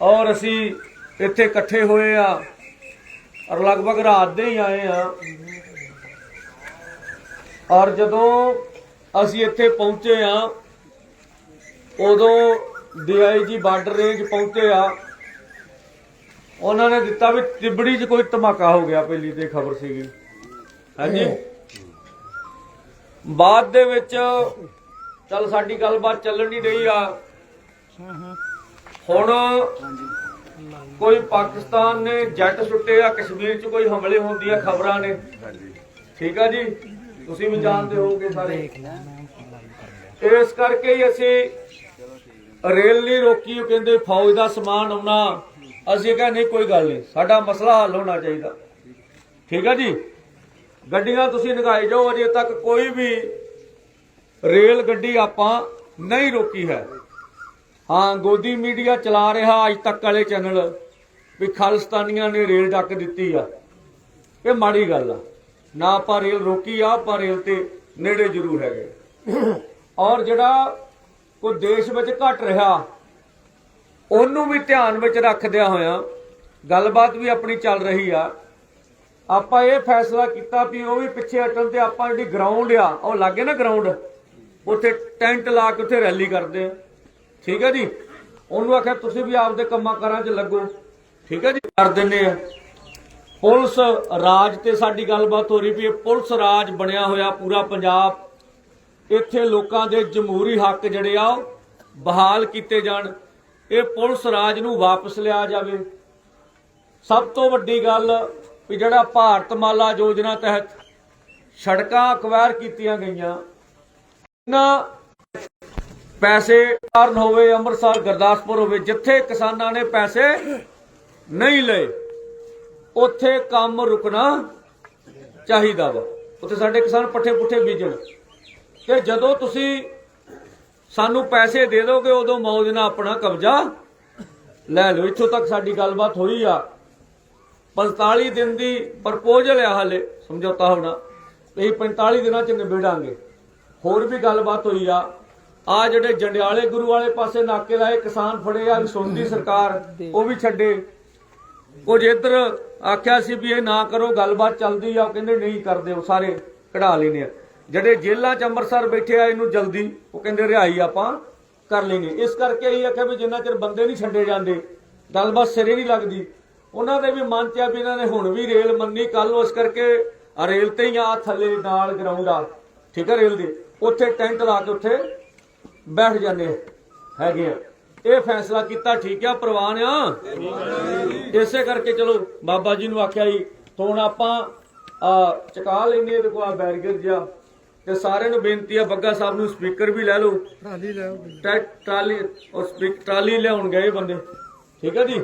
ਔਰ ਅਸੀਂ ਇੱਥੇ ਇਕੱਠੇ ਹੋਏ ਆ ਔਰ ਲਗਭਗ ਰਾਤ ਦੇ ਹੀ ਆਏ ਆ। ਔਰ ਜਦੋਂ ਅਸੀਂ ਇੱਥੇ ਪਹੁੰਚੇ ਆ, ਉਦੋਂ ਡੀਆਈਜੀ ਬਾਰਡਰ ਰੇਂਜ ਪਹੁੰਚੇ ਆ। ਉਹਨਾਂ ਨੇ ਦਿੱਤਾ ਵੀ ਤਿਬੜੀ 'ਚ ਕੋਈ ਧਮਾਕਾ ਹੋ ਗਿਆ ਪਹਿਲੀ ਤੇ ਖਬਰ ਸੀਗੀ। ਹਾਂਜੀ। ਬਾਅਦ ਦੇ ਵਿੱਚ ਚੱਲ ਸਾਡੀ ਗੱਲਬਾਤ ਚੱਲਣ ਨਹੀਂ ਰਹੀ ਆ। ਹੁਣ ਕੋਈ ਪਾਕਿਸਤਾਨ ਨੇ ਜੱਟ ਸੁੱਟੇ ਆ ਕਸ਼ਮੀਰ 'ਚ ਕੋਈ ਹਮਲੇ ਹੁੰਦੀ ਆ ਖਬਰਾਂ ਨੇ। ਠੀਕ ਆ ਜੀ? ਤੁਸੀਂ ਵੀ ਜਾਣਦੇ ਹੋਵੋਗੇ ਸਾਰੇ। ਇਸ ਕਰਕੇ ਹੀ ਅਸੀਂ ਰੇਲ ਨਹੀਂ ਰੋਕੀ ਉਹ ਕਹਿੰਦੇ ਫੌਜ ਦਾ ਸਮਾਨ ਆਉਣਾ। ਅਸੀਂ ਕਹਿੰਦੇ ਨਹੀਂ ਕੋਈ ਗੱਲ ਨਹੀਂ। ਸਾਡਾ ਮਸਲਾ ਹੱਲ ਹੋਣਾ ਚਾਹੀਦਾ। ਠੀਕ ਆ ਜੀ? ਗੱਡੀਆਂ ਤੁਸੀਂ ਨਗਾਈ ਜਾਓ ਅਜੇ ਤੱਕ ਕੋਈ ਵੀ ਰੇਲ ਗੱਡੀ ਆਪਾਂ ਨਹੀਂ ਰੋਕੀ ਹੈ। ਹਾਂ, ਗੋਦੀ ਮੀਡੀਆ ਚਲਾ ਰਿਹਾ ਅੱਜ ਤੱਕ ਵਾਲੇ ਚੈਨਲ ਵੀ ਖਾਲਿਸਤਾਨੀਆਂ ਨੇ ਰੇਲ ਡੱਕ ਦਿੱਤੀ ਆ। ਇਹ ਮਾੜੀ ਗੱਲ ਆ। ਨਾ ਆਪਾਂ ਰੇਲ ਰੋਕੀ ਆ, ਆਪਾਂ ਰੇਲ ਤੇ ਨੇੜੇ ਜ਼ਰੂਰ ਹੈਗੇ। ਔਰ ਜਿਹੜਾ ਕੋਈ ਦੇਸ਼ ਵਿੱਚ ਘਟ ਰਿਹਾ, ਉਹਨੂੰ ਵੀ ਧਿਆਨ ਵਿੱਚ ਰੱਖਦਿਆਂ ਹੋਇਆ ਗੱਲਬਾਤ ਵੀ ਆਪਣੀ ਚੱਲ ਰਹੀ ਆ। ਆਪਾਂ ਇਹ ਫੈਸਲਾ ਕੀਤਾ ਵੀ ਉਹ ਵੀ ਪਿੱਛੇ ਹਟਣ ਤੇ ਆਪਾਂ ਜਿਹੜੀ ਗਰਾਊਂਡ ਆ, ਉਹ ਲਾਗੇ ਨਾ ਗਰਾਊਂਡ ਉੱਥੇ ਟੈਂਟ ਲਾ ਕੇ ਉੱਥੇ ਰੈਲੀ ਕਰਦੇ ਆ। ਠੀਕ ਹੈ ਜੀ? ਉਹਨੂੰ ਆਖਿਆ, ਤੁਸੀਂ ਵੀ ਆਪਦੇ ਕੰਮਾਂ ਕਾਰਾਂ 'ਚ ਲੱਗੋ। ਠੀਕ ਹੈ ਜੀ? ਕਰ ਦਿੰਨੇ ਆ। ਪੁਲਿਸ ਰਾਜ ਤੇ ਸਾਡੀ ਗੱਲਬਾਤ ਹੋ ਰਹੀ ਵੀ ਇਹ ਪੁਲਿਸ ਰਾਜ ਬਣਿਆ ਹੋਇਆ ਪੂਰਾ ਪੰਜਾਬ। ਇੱਥੇ ਲੋਕਾਂ ਦੇ ਜਮਹੂਰੀ ਹੱਕ ਜਿਹੜੇ ਆ, ਉਹ ਬਹਾਲ ਕੀਤੇ ਜਾਣ। ਇਹ ਪੁਲਿਸ ਰਾਜ ਨੂੰ ਵਾਪਸ ਲਿਆ ਜਾਵੇ। ਸਭ ਤੋਂ ਵੱਡੀ ਗੱਲ ਵੀ ਜਿਹੜਾ ਭਾਰਤਮਾਲਾ ਯੋਜਨਾ ਤਹਿਤ ਸੜਕਾਂ ਅਕਵਾਇਰ ਕੀਤੀਆਂ ਗਈਆਂ। ਇਹਨਾਂ ਪੈਸੇ ਕਾਰਨ ਹੋਵੇ, ਅੰਮ੍ਰਿਤਸਰ, ਗੁਰਦਾਸਪੁਰ ਹੋਵੇ, ਜਿੱਥੇ ਕਿਸਾਨਾਂ ਨੇ ਪੈਸੇ ਨਹੀਂ ਲਏ, ਉੱਥੇ ਕੰਮ ਰੁਕਣਾ ਚਾਹੀਦਾ ਵਾ। ਉੱਥੇ ਸਾਡੇ ਕਿਸਾਨ ਪੱਠੇ ਪੁੱਠੇ ਬੀਜਣ। ਤੇ ਜਦੋਂ ਤੁਸੀਂ ਸਾਨੂੰ ਪੈਸੇ ਦੇ ਦੋਗੇ, ਉਦੋਂ ਮੌਜ ਨਾਲ ਆਪਣਾ ਕਬਜ਼ਾ ਲੈ ਲਓ। ਇੱਥੋਂ ਤੱਕ ਸਾਡੀ ਗੱਲਬਾਤ ਹੋਈ ਆ। 45 ਦਿਨ ਦੀ ਪ੍ਰਪੋਜ਼ਲ ਆ ਹਾਲੇ, ਸਮਝੌਤਾ ਹੋਣਾ। ਤੇ ਅਸੀਂ 45 ਦਿਨਾਂ ਚ ਨਿਬੇੜਾਂਗੇ। ਹੋਰ ਵੀ ਗੱਲਬਾਤ ਹੋਈ ਆ। ਆ ਜਿਹੜੇ ਜੰਡਿਆਲੇ ਗੁਰੂ ਵਾਲੇ ਪਾਸੇ ਨਾਕੇ ਲਾਏ, ਕਿਸਾਨ ਫੜੇ ਆ, ਸੁਣਦੀ ਸਰਕਾਰ, ਉਹ ਵੀ ਛੱਡੇ। ਕੁਝ ਇੱਧਰ ਆਖਿਆ ਸੀ ਵੀ ਇਹ ਨਾ ਕਰੋ, ਗੱਲਬਾਤ ਚੱਲਦੀ ਆ ਕਹਿੰਦੇ ਨਹੀਂ ਕਰਦੇ, ਉਹ ਸਾਰੇ ਕਢਾ ਲੈਨੇ ਆ। ਜਿਹੜੇ ਜੇਲ੍ਹਾਂ ਚ ਅੰਮ੍ਰਿਤਸਰ ਬੈਠੇ ਆ, ਇਹਨੂੰ ਜਲਦੀ, ਉਹ ਕਹਿੰਦੇ ਰਿਹਾਈ ਆਪਾਂ ਕਰ ਲੈਨੇ ਇਸ ਕਰਕੇ ਇਹ ਆਖਿਆ ਵੀ ਜਿੰਨਾ ਚਿਰ ਬੰਦੇ ਨਹੀਂ ਛੱਡੇ ਜਾਂਦੇ ਗੱਲਬਾਤ ਸਿਰੇ ਨਹੀਂ ਲੱਗਦੀ। ਉਹਨਾਂ ਦੇ ਵੀ ਮਨ ਚ ਆ ਵੀ ਇਹਨਾਂ ਨੇ ਹੁਣ ਵੀ ਰੇਲ ਮੰਨੀ ਕੱਲ ਉਸ ਕਰਕੇ ਰੇਲ ਤੇ ਹੀ ਆ ਥੱਲੇ ਨਾਲ ਗਰਾਊਂਡ ਆ। ਠੀਕ ਆ ਰੇਲ ਦੇ। ਉੱਥੇ ਟੈਂਟ ਲਾ ਕੇ ਉੱਥੇ ਬੈਠ ਜਾਂਦੇ ਹੈਗੇ ਆ। ਇਹ ਫੈਸਲਾ ਕੀਤਾ ਠੀਕ ਆ ਪ੍ਰਵਾਨ ਆ। ਇਸੇ ਕਰਕੇ ਚਲੋ ਬਾਬਾ ਜੀ ਨੂੰ ਆਖਿਆ ਜੀ ਤੋਂ ਹੁਣ ਆਪਾਂ ਆ ਚਕਾ ਲੈਨੇ ਇਹਦੇ ਕੋਲ ਬੈਰੀਅਰ ਜਿਹਾ। ਤੇ ਸਾਰਿਆਂ ਨੂੰ ਬੇਨਤੀ ਆ ਬੱਗਾ ਸਾਹਿਬ ਨੂੰ ਸਪੀਕਰ ਵੀ ਲੈ ਲਓ। ਟਰਾਲੀ ਲੈ ਆਓ। ਟਰਾਲੀ ਉਹ ਸਪੀਕ ਟਰਾਲੀ ਲਿਆਉਣ ਗਏ ਬੰਦੇ। ਠੀਕ ਹੈ ਜੀ?